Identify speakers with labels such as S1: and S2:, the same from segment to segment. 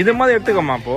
S1: இது மாதிரி எடுத்துக்கோமா அப்போ.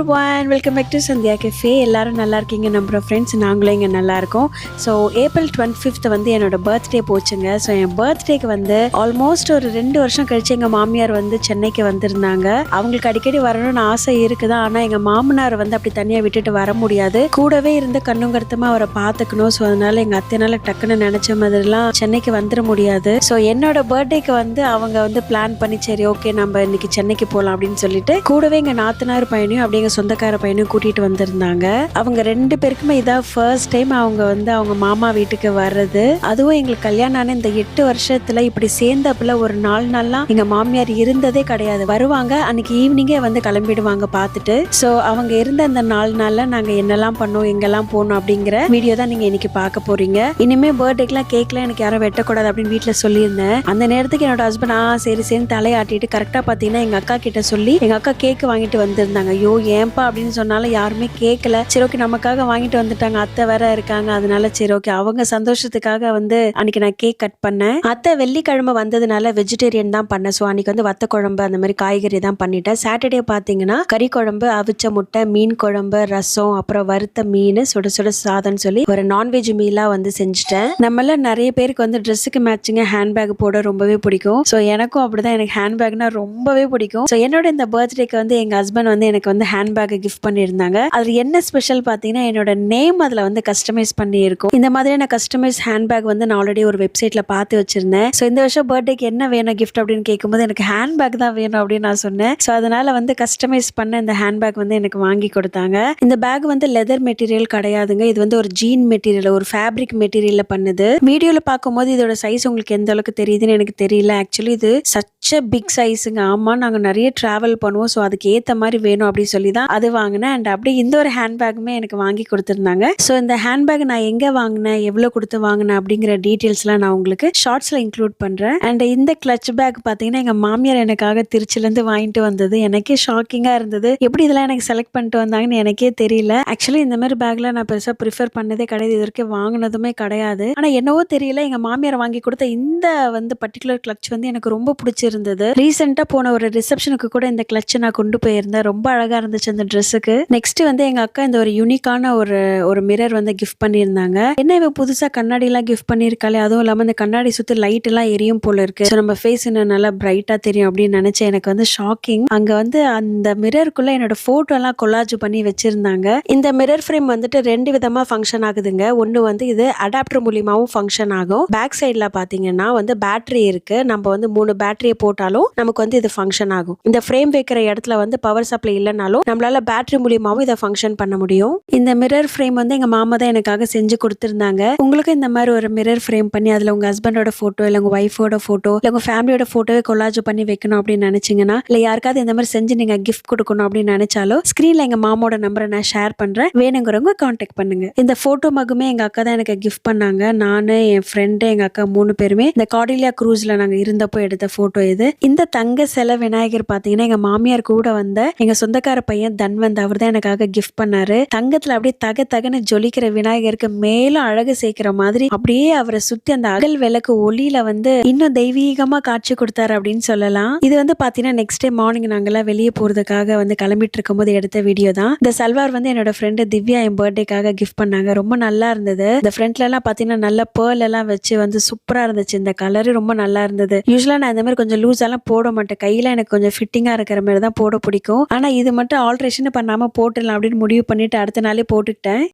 S1: அந்த
S2: welcome back to Sandhya cafe எல்லோரும் நல்லா இருக்கீங்க நம்புகிற ஃப்ரெண்ட்ஸ் நாங்களும் இங்கே நல்லா இருக்கோம். ஸோ ஏப்ரல் டுவெண்ட்டி ஃபிஃப்த் வந்து என்னோட பர்த்டே போச்சுங்க. ஸோ என் பர்த்டேக்கு வந்து ஆல்மோஸ்ட் ஒரு ரெண்டு வருஷம் கழிச்சு எங்கள் மாமியார் வந்து சென்னைக்கு வந்திருந்தாங்க. அவங்களுக்கு அடிக்கடி வரணும்னு ஆசை இருக்குது? ஆனால் எங்கள் மாமனார் வந்து அப்படி தனியாக விட்டுட்டு வர முடியாது. கூடவே இருந்து கண்ணுங்கருத்தமாக அவரை பார்த்துக்கணும். ஸோ அதனால எங்கள் அத்தைனால டக்குன்னு நினச்ச மாதிரிலாம் சென்னைக்கு வந்துட முடியாது. ஸோ என்னோட பர்த்டேக்கு வந்து அவங்க வந்து பிளான் பண்ணி சரி ஓகே நம்ம இன்னைக்கு சென்னைக்கு போகலாம் அப்படின்னு சொல்லிட்டு கூடவே எங்கள் நாத்தனார் பையனையும் அப்படிங்க எங்கள் சொந்தக்கார பையனும் கூட்டிகிட்டு வந்திருந்தாங்க. அவங்க ரெண்டு பேருக்குமே இதான் ஃபர்ஸ்ட் டைம் அவங்க வந்து அவங்க மாமா வீட்டுக்கு வர்றது. அதுவும் எங்களுக்கு கல்யாணம் ஆன இந்த எட்டு வருஷத்தில் இப்படி சேர்ந்தப்பில் ஒரு நாலு நாள்லாம் எங்கள் மாமியார் இருந்ததே கிடையாது. வருவாங்க அன்னைக்கு ஈவினிங்கே வந்து கிளம்பிடுவாங்க பார்த்துட்டு. ஸோ அவங்க இருந்த அந்த நாலு நாளில் நாங்கள் என்னெல்லாம் பண்ணோம் எங்கெல்லாம் போனோம் அப்படிங்கிற வீடியோ தான் நீங்கள் இன்னைக்கு பார்க்க போகிறீங்க இனிமேல் பர்த்டேக்கெலாம் கேக்லாம் எனக்கு யாரும் வெட்டக்கூடாது அப்படின்னு வீட்டில் சொல்லியிருந்தேன். அந்த நேரத்துக்கு என்னோட ஹஸ்பண்ட் ஆ சரி சரி தலையாட்டிட்டு கரெக்டாக பார்த்தீங்கன்னா எங்கள் அக்கா கிட்ட சொல்லி எங்கள் அக்கா கேக்கு வாங்கிட்டு வந்திருந்தாங்க. ஐயோ ஏன்பா அப்படின்னு சொன்னாலும் யாருமே கேட்கல சரி ஓகே நமக்காக வாங்கிட்டு வந்துட்டாங்க. அத்தை வேற இருக்காங்க. அதனால சரி ஓகே அவங்க சந்தோஷத்துக்காக வந்து அன்னைக்கு நான் கேக் கட் பண்ணேன். அத்தை வெள்ளிக்கிழமை வந்ததுனால வெஜிடேரியன் தான் பண்ணேன். ஸோ அன்னைக்கு வந்து வத்த குழம்பு அந்த மாதிரி காய்கறி தான் பண்ணிட்டேன். சாட்டர்டே பார்த்தீங்கன்னா கறி குழம்பு அவிச்ச முட்டை மீன் குழம்பு ரசம் அப்புறம் வறுத்த மீன் சுட சுட சாதம்னு சொல்லி ஒரு நான்வெஜ் மீலாக வந்து செஞ்சுட்டேன். நம்மள நிறைய பேருக்கு வந்து ட்ரெஸ்ஸுக்கு மேட்சிங்க ஹேண்ட்பேக் போட ரொம்பவே பிடிக்கும். ஸோ எனக்கும் அப்படிதான். எனக்கு ஹேண்ட்பேக்னா ரொம்பவே பிடிக்கும். ஸோ என்னோட இந்த பர்த்டேக்கு வந்து எங்கள் ஹஸ்பண்ட் வந்து எனக்கு வந்து ஹேண்ட்பேக் கிஃப்ட் பண்ணியிருந்தாங்க. அதில் என்ன ஸ்பெஷல் பார்த்தீங்கன்னா என்னோட நேம் அதில் வந்து கஸ்டமைஸ் பண்ணியிருக்கும். இந்த மாதிரியான கஸ்டமைஸ் ஹேண்ட்பேக் வந்து நான் ஆல்ரெடி ஒரு வெப்சைட்டில் பார்த்து வச்சிருந்தேன். ஸோ இந்த வருஷம் பர்த்டேக்கு என்ன வேணும் கிஃப்ட் அப்படின்னு கேட்கும்போது எனக்கு ஹேண்ட்பேக் தான் வேணும் அப்படின்னு நான் சொன்னேன். ஸோ அதனால் வந்து கஸ்டமைஸ் பண்ண இந்த ஹேண்ட்பேக் வந்து எனக்கு வாங்கி கொடுத்தாங்க. இந்த பேக் வந்து லெதர் மெட்டீரியல் கிடையாதுங்க. இது வந்து ஒரு ஜீன் மெட்டீரியல் ஒரு ஃபேப்ரிக் மெட்டீரியலில் பண்ணுது. வீடியோவில் பார்க்கும்போது இதோட சைஸ் உங்களுக்கு எந்த அளவுக்கு தெரியுதுன்னு எனக்கு தெரியல. ஆக்சுவலி இது சச்ச பிக் சைஸுங்க ஆமாம் நாங்கள் நிறைய ட்ராவல் பண்ணுவோம். ஸோ அதுக்கு ஏற்ற மாதிரி வேணும் அப்படின்னு சொல்லி தான் அது வாங்கினேன். அண்ட் அப்படியே இந்த ஒரு ஹேண்ட்பேக்குமே எனக்கு வாங்கி கொடுத்துருந்தாங்க. ஸோ இந்த ஹேண்ட்பேக் நான் எங்கே வாங்கினேன்? எவ்வளோ கொடுத்து வாங்கினேன்? அப்படிங்கிற டீட்டெயில்ஸ்லாம் நான் உங்களுக்கு ஷார்ட்ஸில் இன்க்ளூட் பண்ணுறேன் அண்ட் இந்த கிளச் பேக் பார்த்தீங்கன்னா எங்கள் மாமியார் எனக்காக திருச்சிலேருந்து வாங்கிட்டு வந்தது. எனக்கே ஷாக்கிங்காக இருந்தது. எப்படி இதெல்லாம் எனக்கு செலக்ட் பண்ணிட்டு வந்தாங்கன்னு எனக்கே தெரியல. ஆக்சுவலி இந்த மாதிரி பேக்கில் நான் பெருசாக ப்ரிஃபர் பண்ணதே கிடையாது. இது வரைக்கும் வாங்கினதுமே கிடையாது. ஆனால் என்னவோ தெரியல எங்கள் மாமியார் வாங்கி கொடுத்த இந்த வந்து பர்டிகுலர் கிளச் வந்து எனக்கு ரொம்ப பிடிச்சிருந்தது. ரீசெண்டாக போன ஒரு ரிசப்ஷனுக்கு கூட இந்த கிளச்சை நான் கொண்டு போயிருந்தேன். ரொம்ப அழகாக இருந்துச்சு. அந்த ட்ரெஸ்ஸுக்கு நெக்ஸ்ட் வந்து எங்க அக்கா இந்த ஒரு யூனிக்கான ஒரு ஒரு மிரர் வந்து கிஃப்ட் பண்ணியிருந்தாங்க. என்ன இவ புதுசா கண்ணாடி எல்லாம் கிஃப்ட் பண்ணிருக்காளே அதுவும் இல்லாம இந்த கண்ணாடி சுத்தி லைட் எல்லாம் எரியும் போல இருக்கு. நம்ம ஃபேஸ் இன்னும் நல்லா பிரைட்டா தெரியும் அப்படின்னு நினைச்சேன் எனக்கு வந்து ஷாக்கிங் அங்க வந்து அந்த மிரருக்குள்ள என்னோட போட்டோ எல்லாம் கொலாஜ் பண்ணி வச்சிருந்தாங்க. இந்த மிரர் ஃப்ரேம் வந்துட்டு ரெண்டு விதமா ஃபங்க்ஷன் ஆகுதுங்க. ஒன்னு வந்து இது அடாப்டர் மூலியமாவும் ஃபங்க்ஷன் ஆகும். பேக் சைடில் பாத்தீங்கன்னா வந்து பேட்டரி இருக்கு. நம்ம வந்து மூணு பேட்டரியை போட்டாலும் நமக்கு வந்து இது ஃபங்க்ஷன் ஆகும். இந்த ஃப்ரேம் வைக்கிற இடத்துல வந்து பவர் சப்ளை இல்லைனாலும் நம்மளால பேட்டரி மூலியமாவும் இதை ஃபங்க்ஷன் பண்ண முடியும். இந்த மிரர் ஃப்ரேம் வந்து எங்க மாமா தான் எனக்காக செஞ்சு கொடுத்துருந்தாங்க. உங்களுக்கு இந்த மாதிரி ஒரு மிரர் ஃப்ரேம் பண்ணி அதுல உங்க ஹஸ்பண்டோட போட்டோ இல்ல உங்க ஒய்ஃபோட போட்டோ இல்ல உங்க ஃபேமிலியோட போட்டோவை கொலாஜ் பண்ணி வைக்கணும் அப்படின்னு நினைச்சீங்கன்னா இல்ல யாருக்காவது இந்த மாதிரி செஞ்சு நீங்க கிஃப்ட் கொடுக்கணும் அப்படின்னு நினைச்சாலும் ஸ்கிரீன்ல எங்க மாமோட நம்பரை நான் ஷேர் பண்றேன். வேணுங்கிறவங்க கான்டாக்ட் பண்ணுங்க. இந்த போட்டோ மகுமே எங்க அக்கா தான் எனக்கு கிஃப்ட் பண்ணாங்க. நானு என் ஃப்ரெண்டு எங்க அக்கா மூணு பேருமே இந்த கார்டிலியா க்ரூஸ்ல நாங்க இருந்தப்போ எடுத்த போட்டோ இது. இந்த தங்க சிலை விநாயகர் பாத்தீங்கன்னா எங்க மாமியார் கூட வந்த எங்க சொந்தக்கார பையன் தன்வந்த் அவர் தான் எனக்காக கிஃப்ட் பண்ணாரு. தங்கத்துல அப்படியே தக தகன்னு ஜொலிக்கிற விநாயகருக்கு மேலும் அழகு சேர்க்கிற மாதிரி அப்படியே அவரை சுத்தி அந்த அகல் விளக்கு ஒளியில வந்து இன்னும் தெய்வீகமா காட்சி கொடுத்தாரு அப்படின்னு சொல்லலாம். இது வந்து பாத்தீங்கன்னா நெக்ஸ்ட் டே மார்னிங் நாங்கெல்லாம் வெளியே போறதுக்காக வந்து கிளம்பிட்டு இருக்கும்போது எடுத்த வீடியோ தான். இந்த சல்வார் வந்து என்னோட ஃப்ரெண்டு திவ்யா என் பர்த்டேக்காக கிஃப்ட் பண்ணாங்க. ரொம்ப நல்லா இருந்தது. இந்த ஃப்ரண்ட்ல எல்லாம் பாத்தீங்கன்னா நல்ல பேர்ல் எல்லாம் வச்சு வந்து சூப்பரா இருந்துச்சு. இந்த கலரு ரொம்ப நல்லா இருந்தது. யூஸ்வலா நான் இந்த மாதிரி கொஞ்சம் லூஸ் எல்லாம் போட மாட்டேன். கையில எனக்கு கொஞ்சம் ஃபிட்டிங்கா இருக்கிற மாதிரி தான் போட பிடிக்கும். ஆனா இது மட்டும் ஆல்ட்ரேஷன் பண்ணாமல் போட்டுடலாம் அப்படின்னு முடிவு பண்ணிவிட்டு அடுத்த நாளே போட்டுக்கிட்டேன்.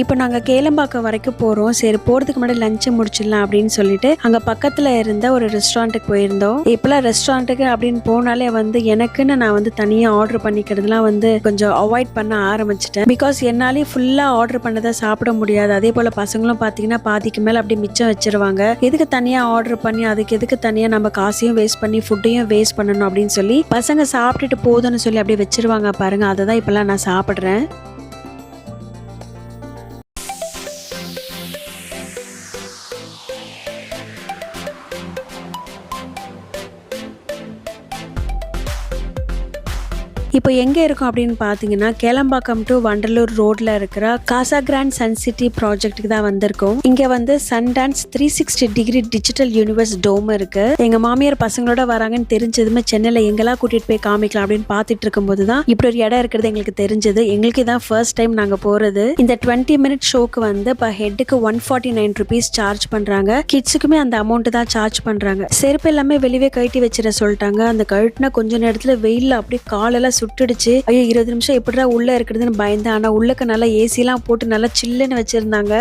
S2: இப்போ நாங்கள் கேளம்பாக்கம் வரைக்கும் போகிறோம் சரி போகிறதுக்கு முன்னாடி லஞ்சை முடிச்சிடலாம் அப்படின்னு சொல்லிட்டு அங்கே பக்கத்தில் இருந்த ஒரு ரெஸ்டாரண்ட்டுக்கு போயிருந்தோம். இப்போலாம் ரெஸ்டாரண்ட்டுக்கு அப்படின்னு போனாலே வந்து எனக்குன்னு நான் வந்து தனியாக ஆர்டர் பண்ணிக்கிறதுலாம் வந்து கொஞ்சம் அவாய்ட் பண்ண ஆரம்பிச்சிட்டேன். பிகாஸ் என்னாலே ஃபுல்லாக ஆர்டர் பண்ணதை சாப்பிட முடியாது. அதே போல் பசங்களும் பார்த்தீங்கன்னா பாதிக்கு மேலே அப்படியே மிச்சம் வச்சிருவாங்க. எதுக்கு தனியாக ஆர்டர் பண்ணி அதுக்கு எதுக்கு தனியாக நம்ம காசையும் வேஸ்ட் பண்ணி ஃபுட்டையும் வேஸ்ட் பண்ணணும் அப்படின்னு சொல்லி பசங்க சாப்பிட்டுட்டு போதும்னு சொல்லி அப்படியே வச்சிருவாங்க பாருங்க. அதை தான் இப்போல்லாம் நான் சாப்பிட்றேன். இப்போ எங்கே இருக்கும் அப்படின்னு பார்த்தீங்கன்னா கேளம்பாக்கம் டு வண்டலூர் ரோட்ல இருக்கிற காசா கிராண்ட் சன் சிட்டி ப்ராஜெக்ட்டுக்கு தான் வந்திருக்கோம். இங்கே வந்து sun dance three sixty degree digital universe dome இருக்கு. எங்க மாமியார் பசங்களோட வராங்கன்னு தெரிஞ்சதுமே சென்னையில் எங்கெல்லாம் கூட்டிட்டு போய் காமிக்கலாம் அப்படின்னு பார்த்துட்டு இருக்கும்போது தான் இப்படி ஒரு இடம் இருக்கிறது எங்களுக்கு தெரிஞ்சது. எங்களுக்கு இதான் ஃபர்ஸ்ட் டைம் நாங்கள் போகிறது இந்த டுவெண்ட்டி மினிட் ஷோக்கு வந்து இப்போ ஹெட்டுக்கு one forty nine rupees charge பண்றாங்க. கிட்ஸுக்குமே அந்த அமௌண்ட் தான் சார்ஜ் பண்றாங்க. செருப்பு எல்லாமே வெளியே கழட்டி வச்சிட சொல்லிட்டாங்க. அந்த கழட்டினா கொஞ்ச நேரத்தில் வெயிலில் அப்படியே காலெல்லாம் சுட்டுடுச்சு. ஐயோ இருபது நிமிஷம் எப்படிடா உள்ள இருக்கிறதுன்னு பயந்தேன். ஆனா உள்ளக்க நல்லா ஏசி எல்லாம் போட்டு நல்லா சில்லுன்னு வச்சிருந்தாங்க.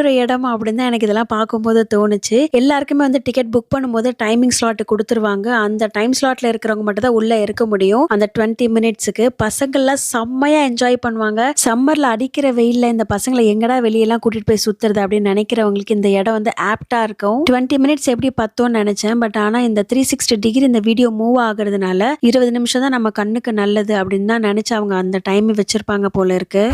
S2: ஒரு இடம் அப்படின்னு தான் எனக்கு இதெல்லாம் பார்க்கும்போது தோணுச்சு. எல்லாருக்குமே வந்து டிக்கெட் புக் பண்ணும்போது டைமிங் ஸ்லாட் கொடுத்துருவாங்க. அந்த டைம் ஸ்லாட்ல இருக்கிறவங்க மட்டும் தான் உள்ள இருக்க முடியும். அந்த டுவெண்ட்டி மினிட்ஸுக்கு பசங்கள்லாம் செம்மையா என்ஜாய் பண்ணுவாங்க. சம்மர்ல அடிக்கிற வெயில்ல இந்த பசங்களை எங்கடா வெளியெல்லாம் கூட்டிட்டு போய் சுத்துறது அப்படின்னு நினைக்கிறவங்களுக்கு இந்த இடம் வந்து ஆப்டா இருக்கும். டுவெண்ட்டி மினிட்ஸ் எப்படி பத்தோன்னு நினைச்சேன். பட் ஆனா இந்த த்ரீ சிக்ஸ்டி டிகிரி இந்த வீடியோ மூவ் ஆகுறதுனால இருபது நிமிஷம் தான் நம்ம கண்ணுக்கு நல்லது அப்படின்னு தான் நினைச்சு அவங்க அந்த டைம் வச்சிருப்பாங்க போல இருக்கு.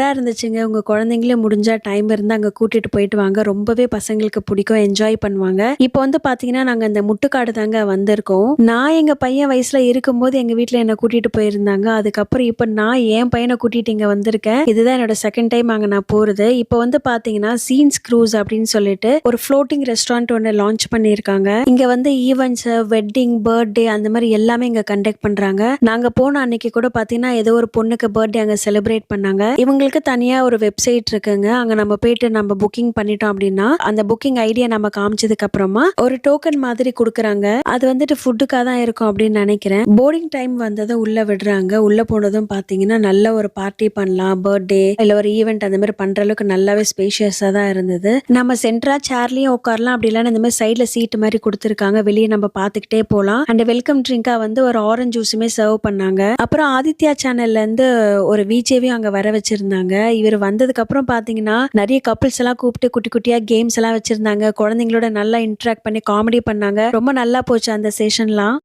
S2: சூப்பராக இருந்துச்சுங்க. உங்கள் குழந்தைங்களே முடிஞ்சால் டைம் இருந்தால் அங்கே கூட்டிகிட்டு போயிட்டு வாங்க. ரொம்பவே பசங்களுக்கு பிடிக்கும். என்ஜாய் பண்ணுவாங்க. இப்போ வந்து பார்த்தீங்கன்னா நாங்கள் இந்த முட்டுக்காடு தாங்க வந்திருக்கோம். நான் எங்கள் பையன் வயசில் இருக்கும்போது எங்கள் வீட்டில் என்னை கூட்டிகிட்டு போயிருந்தாங்க. அதுக்கப்புறம் இப்போ நான் என் பையனை கூட்டிகிட்டு இங்கே வந்திருக்கேன். இதுதான் என்னோட செகண்ட் டைம் அங்கே நான் போகிறது இப்போ வந்து பார்த்தீங்கன்னா சீன்ஸ் க்ரூஸ் அப்படின்னு சொல்லிட்டு ஒரு ஃப்ளோட்டிங் ரெஸ்டாரண்ட் ஒன்று லான்ச் பண்ணியிருக்காங்க. இங்கே வந்து ஈவெண்ட்ஸு வெட்டிங் பர்த்டே அந்த மாதிரி எல்லாமே இங்கே கண்டக்ட் பண்ணுறாங்க நாங்கள் போன அன்னைக்கு கூட பார்த்தீங்கன்னா ஏதோ ஒரு பொண்ணுக்கு பர்த்டே அங்கே செலிப்ரேட் பண்ணாங்க. இவங்களுக்கு தனியாக ஒரு வெப்சைட் இருக்குங்க. அங்கே நம்ம போயிட்டு நம்ம புக்கிங் பண்ணிட்டோம் அப்படின்னா அந்த புக்கிங் ஐடியா நம்ம காமிச்சதுக்கு அப்புறமா ஒரு டோக்கன் மாதிரி கொடுக்குறாங்க. அது வந்துட்டு ஃபுட்டுக்காக தான் இருக்கும் அப்படின்னு நினைக்கிறேன். போர்டிங் டைம் வந்ததும் உள்ள விடுறாங்க. உள்ள போனதும் பார்த்தீங்கன்னா நல்ல ஒரு பார்ட்டி பண்ணலாம். பர்த்டே இல்லை ஒரு ஈவெண்ட் அந்த மாதிரி பண்ற அளவுக்கு நல்லாவே ஸ்பேஷியஸாக தான் இருந்தது. நம்ம சென்ட்ரா சேர்லையும் உட்காரலாம் அப்படி இல்லைன்னா இந்த மாதிரி சைடில் சீட் மாதிரி கொடுத்துருக்காங்க. வெளியே நம்ம பார்த்துக்கிட்டே போகலாம் அண்ட் வெல்கம் ட்ரிங்கா வந்து ஒரு ஆரஞ்சு ஜூஸுமே சர்வ் பண்ணாங்க. அப்புறம் ஆதித்யா சேனல்ல இருந்து ஒரு விஜேவியும் அங்கே வர வச்சிருந்தாங்க. இவர் வந்ததுக்கு அப்புறம் பாத்தீங்கன்னா நிறைய கப்புள்ஸ் எல்லாம் கூப்பிட்டு குட்டி குட்டியா கேம்ஸ் எல்லாம் வச்சிருந்தாங்க. குழந்தைங்களோட நல்லா இன்ட்ராக்ட் பண்ணி காமெடி பண்ணாங்க. ரொம்ப நல்லா போச்சு அந்த செஷன்லாம்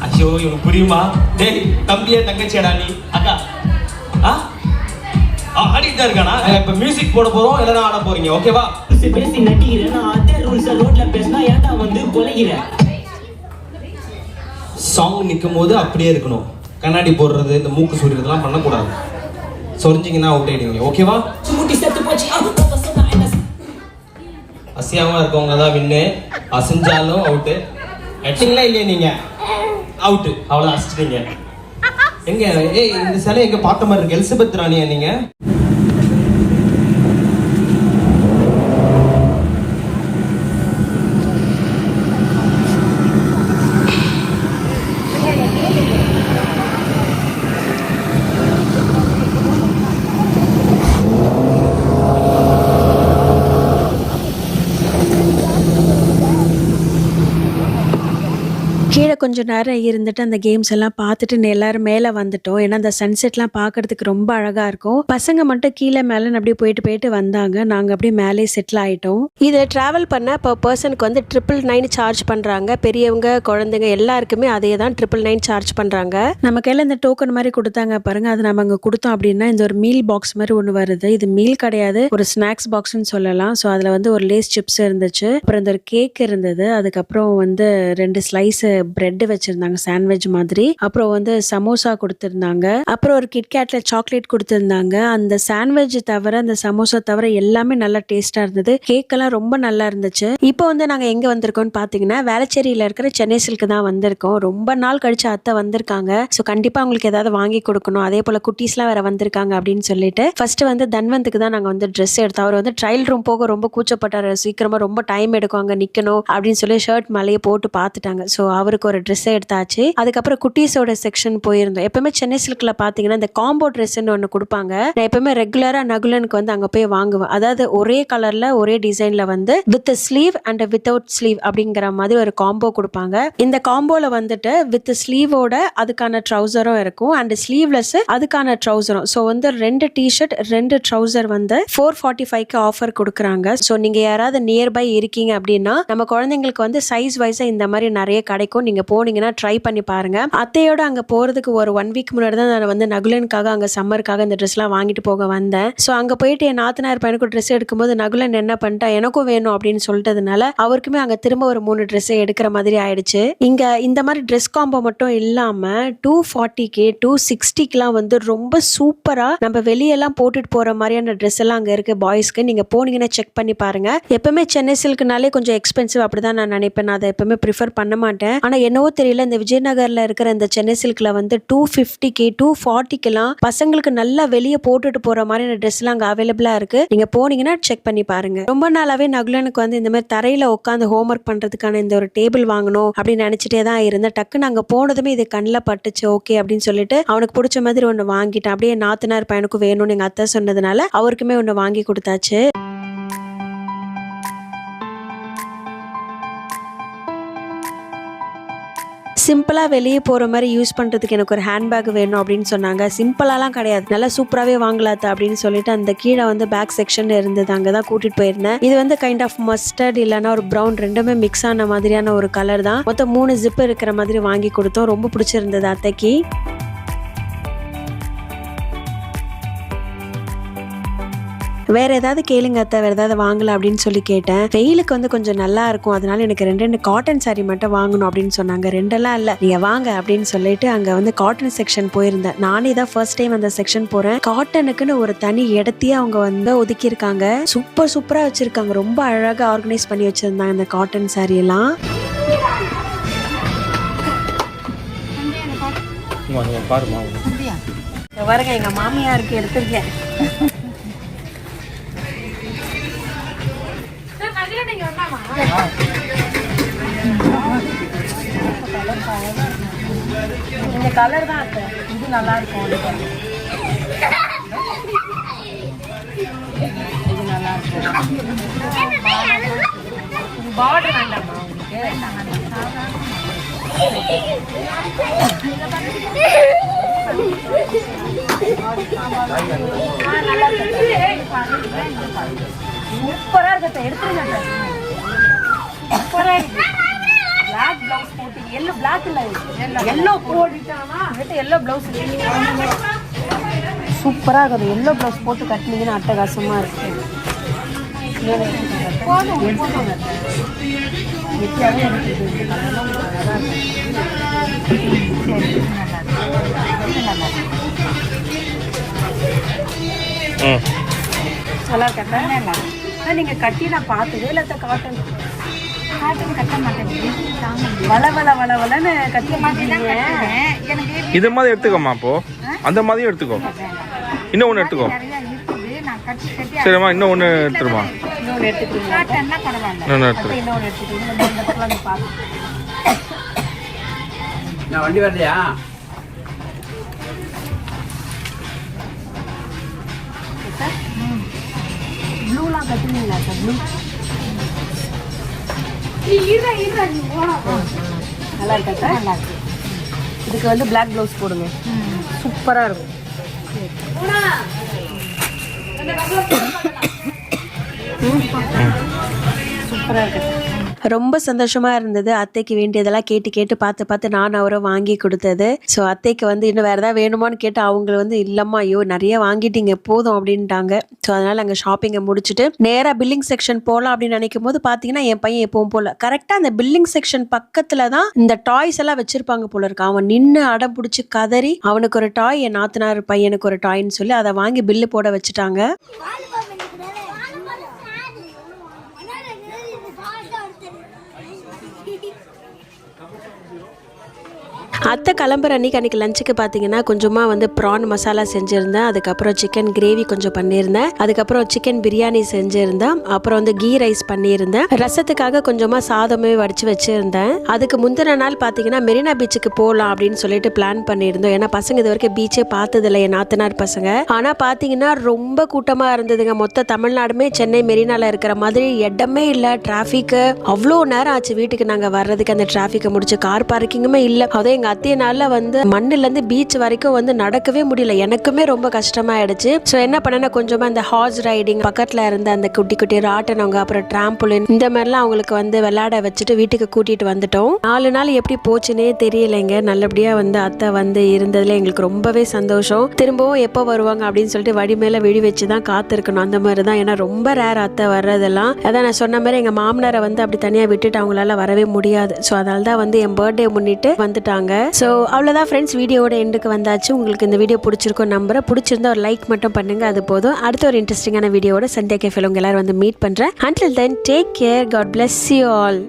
S3: ஐயோ புரியுமா? டேய் தம்பியா நீ? அக்கா. ஆ, ஆடிட்டு தான் இருக்கானா? இப்ப மியூசிக் போட போறோம் இல்லைன்னா ஆட போறீங்க ஓகேவா
S4: பேசி நட்டிக்கிறேன் அதே ரூல்ஸ் ரோட்ல பேசினா ஏன்டா வந்து கொலைகிறேன்
S3: சாங் நிற்கும் போது அப்படியே இருக்கணும். கண்ணாடி போடுறது இந்த மூக்கு சுடுறதுலாம் பண்ணக்கூடாது. சொரிஞ்சிங்கன்னா அவுட் ஆயிடுவீங்க ஓகேவா அசையாம இருக்கவங்க தான் வின்னு அசைஞ்சாலும் அவுட்டு எட்டிங்களா இல்லையா நீங்க? அவுட்டு அவ்வளோ அசிச்சிட்டீங்க. எங்க ஏய் இந்த சிலை எங்க பார்த்த மாதிரி இருக்கு? எலிசபெத் ராணியா நீங்க?
S2: கொஞ்சம் கொஞ்ச நேரம் இருந்துட்டு அந்த கேம்ஸ் எல்லாம் பார்த்துட்டு எல்லாரும் மேலே வந்துட்டோம். ஏன்னா அந்த சன்செட்லாம் பார்க்கறதுக்கு ரொம்ப அழகாக இருக்கும். பசங்க மட்டும் கீழே மேலே அப்படியே போயிட்டு போயிட்டு வந்தாங்க. நாங்கள் அப்படியே மேலே செட்டில் ஆகிட்டோம் இதில் ட்ராவல் பண்ண இப்போ பர்சனுக்கு வந்து ட்ரிபிள் நைன் சார்ஜ் பண்ணுறாங்க பெரியவங்க குழந்தைங்க எல்லாருக்குமே அதே தான் ட்ரிபிள் நைன் சார்ஜ் பண்ணுறாங்க நம்ம கையில் இந்த டோக்கன் மாதிரி கொடுத்தாங்க பாருங்க. அது நம்ம அங்கே கொடுத்தோம் அப்படின்னா இந்த ஒரு மீல் பாக்ஸ் மாதிரி ஒன்று வருது. இது மீல் கிடையாது. ஒரு ஸ்நாக்ஸ் பாக்ஸ்னு சொல்லலாம். ஸோ அதில் வந்து ஒரு லேஸ் சிப்ஸ் இருந்துச்சு. அப்புறம் இந்த ஒரு கேக் இருந்தது. அதுக்கப்புறம் வந்து ரெண்டு ஸ்லைஸ் பிரெட் வச்சிருந்தாங்க சாண்ட்விச் மாதிரி. அப்புறம் வந்து சமோசா கொடுத்துருந்தாங்க. அப்புறம் ஒரு கிட்கேட்ல சாக்லேட் கொடுத்துருந்தாங்க. அந்த சாண்ட்விச் தவிர அந்த சமோசா தவிர எல்லாமே நல்லா டேஸ்டா இருந்தது. கேக் எல்லாம் ரொம்ப நல்லா இருந்துச்சு. இப்போ வந்து நாங்க எங்க வந்திருக்கோம்னு பாத்தீங்கன்னா வேளச்சேரியில இருக்கிற சென்னை சில்க்கு தான் வந்திருக்கோம். ரொம்ப நாள் கழிச்சு அத்தை வந்திருக்காங்க. ஸோ கண்டிப்பா அவங்களுக்கு ஏதாவது வாங்கி கொடுக்கணும். அதே போல குட்டீஸ்லாம் வேற வந்திருக்காங்க அப்படின்னு சொல்லிட்டு ஃபர்ஸ்ட் வந்து தன்வந்துக்கு தான் நாங்க வந்து ட்ரெஸ் எடுத்தோம். அவர் வந்து ட்ரையல் ரூம் போக ரொம்ப கூச்சப்பட்டாரு. சீக்கிரமா ரொம்ப டைம் எடுக்கும். அங்க நிக்கணும் அப்படின்னு சொல்லி ஷர்ட் மேலேயே போட்டு பார்த்துட்டாங்க ஸோ அவருக்கு ஒரு ட்ரெஸ்ஸை எடுத்தாச்சு. அதுக்கப்புறம் குட்டீஸோட செக்ஷன் போயிருந்தோம். எப்பவுமே சென்னை சில்க்ல பாத்தீங்கன்னா இந்த காம்போ ட்ரெஸ்ன்னு ஒன்று கொடுப்பாங்க. நான் எப்பவுமே ரெகுலரா நகுலனுக்கு வந்து அங்க போய் வாங்குவேன். அதாவது ஒரே கலர்ல ஒரே டிசைன்ல வந்து with sleeve and without sleeve அப்படிங்கிற மாதிரி ஒரு காம்போ கொடுப்பாங்க. இந்த காம்போல வந்துட்டு வித் ஸ்லீவோட அதுக்கான ட்ரௌசரும் இருக்கும். அண்ட் ஸ்லீவ்லெஸ் அதுக்கான ட்ரௌசரும் ஸோ வந்து ரெண்டு டிஷர்ட் ரெண்டு ட்ரௌசர் வந்து ஃபோர் ஃபார்ட்டி ஃபைவ்க்கு ஆஃபர் கொடுக்குறாங்க. ஸோ நீங்க யாராவது நியர்பை இருக்கீங்க அப்படின்னா நம்ம குழந்தைங்களுக்கு வந்து சைஸ் வைஸா இந்த மாதிரி நிறைய கிடைக்கும். நீங்க போனீங்கன்னா ட்ரை பண்ணி பாருங்க. அத்தையோட அங்க போறதுக்கு ஒரு ஒன் வீக் முன்னாடி தான் நான் வந்து நகுலனுக்காக அங்க சம்மருக்காக இந்த ட்ரெஸ்லாம் வாங்கிட்டு போக வந்தேன். ஸோ அங்க போயிட்டு என் நாத்தனார் பையனுக்கு ட்ரெஸ் எடுக்கும்போது நகுலன் என்ன பண்ணிட்டா எனக்கும் வேணும் அப்படின்னு சொல்லிட்டதுனால அவருக்குமே அங்க திரும்ப ஒரு மூணு ட்ரெஸ் எடுக்கிற மாதிரி ஆயிடுச்சு. இங்க இந்த மாதிரி ட்ரெஸ் காம்போ மட்டும் இல்லாம டூ ஃபார்ட்டிக்கு டூ சிக்ஸ்டிக்குலாம் வந்து ரொம்ப சூப்பரா நம்ம வெளியெல்லாம் போட்டுட்டு போற மாதிரியான ட்ரெஸ் எல்லாம் அங்க இருக்கு. பாய்ஸ்க்கு நீங்க போனீங்கன்னா செக் பண்ணி பாருங்க. எப்பவுமே சென்னை சில்க்குனாலே கொஞ்சம் எக்ஸ்பென்சிவ் அப்படிதான் நான் நினைப்பேன். நான் அதை எப்பவுமே ப்ரிஃபர் பண்ண மாட்டேன். ஆனா என்னவோ தெரியல இந்த விஜயநகரில் இருக்கிற இந்த சென்னை சில்க்ல வந்து டூ ஃபிஃப்டிக்கு டூ ஃபார்ட்டிக்கெல்லாம் பசங்களுக்கு நல்லா வெளியே போட்டுட்டு போகிற மாதிரியான ட்ரெஸ்லாம் அங்கே அவைலபிளாக இருக்குது நீங்கள் போனீங்கன்னா செக் பண்ணி பாருங்கள் ரொம்ப நாளாகவே நகுலனுக்கு வந்து இந்த மாதிரி தரையில் உட்காந்து ஹோம்ஒர்க் பண்ணுறதுக்கான இந்த ஒரு டேபிள் வாங்கணும் அப்படின்னு நினச்சிட்டே தான் இருந்தேன். டக்குன்னு அங்கே போனதுமே இது கண்ணில் பட்டுச்சு ஓகே அப்படின்னு சொல்லிட்டு அவனுக்கு பிடிச்ச மாதிரி ஒன்று வாங்கிட்டேன். அப்படியே நாத்தனார் பையனுக்கும் வேணும்னு எங்கள் அத்தை சொன்னதுனால அவருக்குமே ஒன்று வாங்கி கொடுத்தாச்சு. சிம்பிளாக வெளியே போகிற மாதிரி யூஸ் பண்ணுறதுக்கு எனக்கு ஒரு ஹேண்ட்பேக் வேணும் அப்படின்னு சொன்னாங்க. சிம்பிளாலாம் கிடையாது. நல்லா சூப்பராகவே வாங்கலாத்த அப்படின்னு சொல்லிட்டு அந்த கீழே வந்து பேக் செக்ஷன் இருந்தது. அங்கே தான் கூட்டிகிட்டு போயிருந்தேன். இது வந்து கைண்ட் ஆஃப் மஸ்டர்ட் இல்லைன்னா ஒரு ப்ரௌன் ரெண்டுமே மிக்ஸ் ஆன மாதிரியான ஒரு கலர் தான். மொத்தம் மூணு ஜிப் இருக்கிற மாதிரி வாங்கி கொடுத்தோம். ரொம்ப பிடிச்சிருந்தது அத்தைக்கு. வேற ஏதாவது கேளுங்க அத்தை வேற ஏதாவது வாங்கலாம் அப்படின்னு சொல்லி கேட்டேன் வெயிலுக்கு வந்து கொஞ்சம் நல்லா இருக்கும் அதனால எனக்கு ரெண்டு ரெண்டு காட்டன் saree மட்டும் வாங்கணும் அப்படின்னு சொன்னாங்க ரெண்டெல்லாம் இல்ல நீங்க வாங்க அப்படின்னு சொல்லிட்டு அங்க வந்து காட்டன் செக்ஷன் போயிருந்தேன் நானே தான் ஃபர்ஸ்ட் டைம் அந்த செக்ஷன் போறேன் காட்டனுக்குன்னு ஒரு தனி இடத்தையே அவங்க வந்து ஒதுக்கி இருக்காங்க சூப்பர் சூப்பரா வச்சிருக்காங்க ரொம்ப அழகா ஆர்கனைஸ் பண்ணி வச்சிருந்தாங்க அந்த காட்டன் saree எல்லாம்
S1: இங்க வந்து பாருமா
S2: பாருங்க எங்க மாமியாருக்கு எடுத்திருக்கேன் இந்த கலர் தான் அத்தை. இது நல்லா இருக்கும். இது நல்லா இருக்கும். பார்டர் வேண்டாமா? உங்களுக்கு சூப்பரா இருக்க. எடுத்துருங்க பிளாக் பிளவுஸ் போட்டு எல்லோ பிளாக் இல்ல எல்லோ போட்டுட்டானா எல்லோ பிளவுஸ் சூப்பராக இருக்குது எல்லோ பிளவுஸ் போட்டு கட்டினீங்கன்னா அட்டகாசமாக இருக்கு போதும் நல்லா இருக்கேன் இருக்கு. சரி இது நல்லா இருக்கு. இது நல்லா கட்டி நான் பார்த்ததே இல்லை காட்டன் காட்டன் கட்ட மாட்டேன் வள வள வள வளன்னு கட்டி மாட்டேங்க எனக்கு
S1: இது மாதிரி எடுத்துக்கோமா அப்போ. அந்த மாதிரியும் எடுத்துக்கோ. இன்னும் ஒன்று எடுத்துக்கோ.
S5: இருக்குது. நான் கட்டி கட்டி
S1: சரிம்மா இன்னும் ஒன்று எடுத்துருமா?
S2: இன்னொன்று
S6: நான் வண்டி வரலையா?
S2: ப்ளூலாம் கட்டுனீங்களா சார்? ப்ளூ நல்லா இருக்கா
S5: நல்லா இருக்கு.
S2: இதுக்கு வந்து பிளாக் ப்ளவுஸ் போடுங்க. சூப்பராக இருக்கும். சூப்பராக இருக்கு. ரொம்ப சந்தோஷமா இருந்தது. அத்தைக்கு வேண்டியதெல்லாம் கேட்டு கேட்டு பார்த்து பார்த்து நான் அவரை வாங்கி கொடுத்தது. ஸோ அத்தைக்கு வந்து இன்னும் வேறு ஏதாவது வேணுமான்னு கேட்டு அவங்க வந்து இல்லைம்மா ஐயோ நிறைய வாங்கிட்டீங்க போதும் அப்படின்ட்டாங்க. ஸோ அதனால் அங்கே ஷாப்பிங்கை முடிச்சுட்டு நேராக பில்லிங் செக்ஷன் போகலாம் அப்படின்னு நினைக்கும் போது பார்த்தீங்கன்னா என் பையன் எப்பவும் போல. கரெக்டாக அந்த பில்லிங் செக்ஷன் பக்கத்தில் தான் இந்த டாய்ஸ் எல்லாம் வச்சிருப்பாங்க போல இருக்கு. அவன் நின்று அடம் பிடிச்சி கதறி அவனுக்கு ஒரு டாய் என் நாத்தனார் பையனுக்கு ஒரு டாய்ன்னு சொல்லி அதை வாங்கி பில்லு போட வச்சுட்டாங்க. அத்தை கிளம்புற அன்னைக்கு அன்றைக்கி லஞ்சுக்கு பார்த்தீங்கன்னா கொஞ்சமாக வந்து ப்ரான் மசாலா செஞ்சுருந்தேன். அதுக்கப்புறம் சிக்கன் கிரேவி கொஞ்சம் பண்ணியிருந்தேன். அதுக்கப்புறம் சிக்கன் பிரியாணி செஞ்சுருந்தேன். அப்புறம் வந்து கீ ரைஸ் பண்ணியிருந்தேன். ரசத்துக்காக கொஞ்சமாக சாதமே வடித்து வச்சுருந்தேன். அதுக்கு முந்தின நாள் பார்த்தீங்கன்னா மெரினா பீச்சுக்கு போகலாம் அப்படின்னு சொல்லிட்டு பிளான் பண்ணியிருந்தோம். ஏன்னா பசங்க இது வரைக்கும் பீச்சே பார்த்ததில்ல என் நாத்தனார் பசங்க. ஆனால் பார்த்தீங்கன்னா ரொம்ப கூட்டமாக இருந்ததுங்க. மொத்த தமிழ்நாடுமே சென்னை மெரினாவில் இருக்கிற மாதிரி இடமே இல்லை. டிராஃபிக்கு அவ்வளோ நேரம் ஆச்சு. வீட்டுக்கு நாங்கள் வர்றதுக்கு அந்த டிராஃபிக்கை முடிச்சு கார் பார்க்கிங்குமே இல்லை. அதே எங்கள் அத்தையனால வந்து மண்ணுலேருந்து பீச் வரைக்கும் வந்து நடக்கவே முடியல. எனக்குமே ரொம்ப கஷ்டமாயிடுச்சு. ஸோ என்ன பண்ணேன்னா கொஞ்சமாக இந்த ஹார்ஸ் ரைடிங் பக்கத்தில் இருந்த அந்த குட்டி குட்டி ராட்டனவங்க அப்புறம் டிராம்புலின் இந்த மாதிரிலாம் அவங்களுக்கு வந்து விளையாட வச்சுட்டு வீட்டுக்கு கூட்டிட்டு வந்துட்டோம். நாலு நாள் எப்படி போச்சுன்னே தெரியலைங்க. நல்லபடியாக வந்து அத்தை வந்து இருந்ததுல எங்களுக்கு ரொம்பவே சந்தோஷம். திரும்பவும் எப்போ வருவாங்க அப்படின்னு சொல்லிட்டு வடி மேலே வெடி வச்சு தான் காத்திருக்கணும். அந்த மாதிரி தான் ஏன்னா ரொம்ப ரேர் அத்தை வர்றதெல்லாம். அதான் நான் சொன்ன மாதிரி எங்கள் மாமனாரை வந்து அப்படி தனியாக விட்டுட்டு அவங்களால வரவே முடியாது. ஸோ அதனால தான் வந்து என் பர்த்டே முன்னிட்டு வந்துட்டாங்க. ஸோ அவ்வளோதான் ஃப்ரெண்ட்ஸ் வீடியோட எண்டுக்கு வந்தாச்சு. உங்களுக்கு இந்த வீடியோ பிடிச்சிருக்கும் நம்புறேன். பிடிச்சிருந்தா ஒரு லைக் மட்டும் பண்ணுங்க அது போதும். அடுத்த ஒரு இன்ட்ரெஸ்டிங்கான வீடியோட சந்தியா கேஃபேல உங்க எல்லாரும் வந்து மீட் பண்ணுறேன் until then take care god bless you all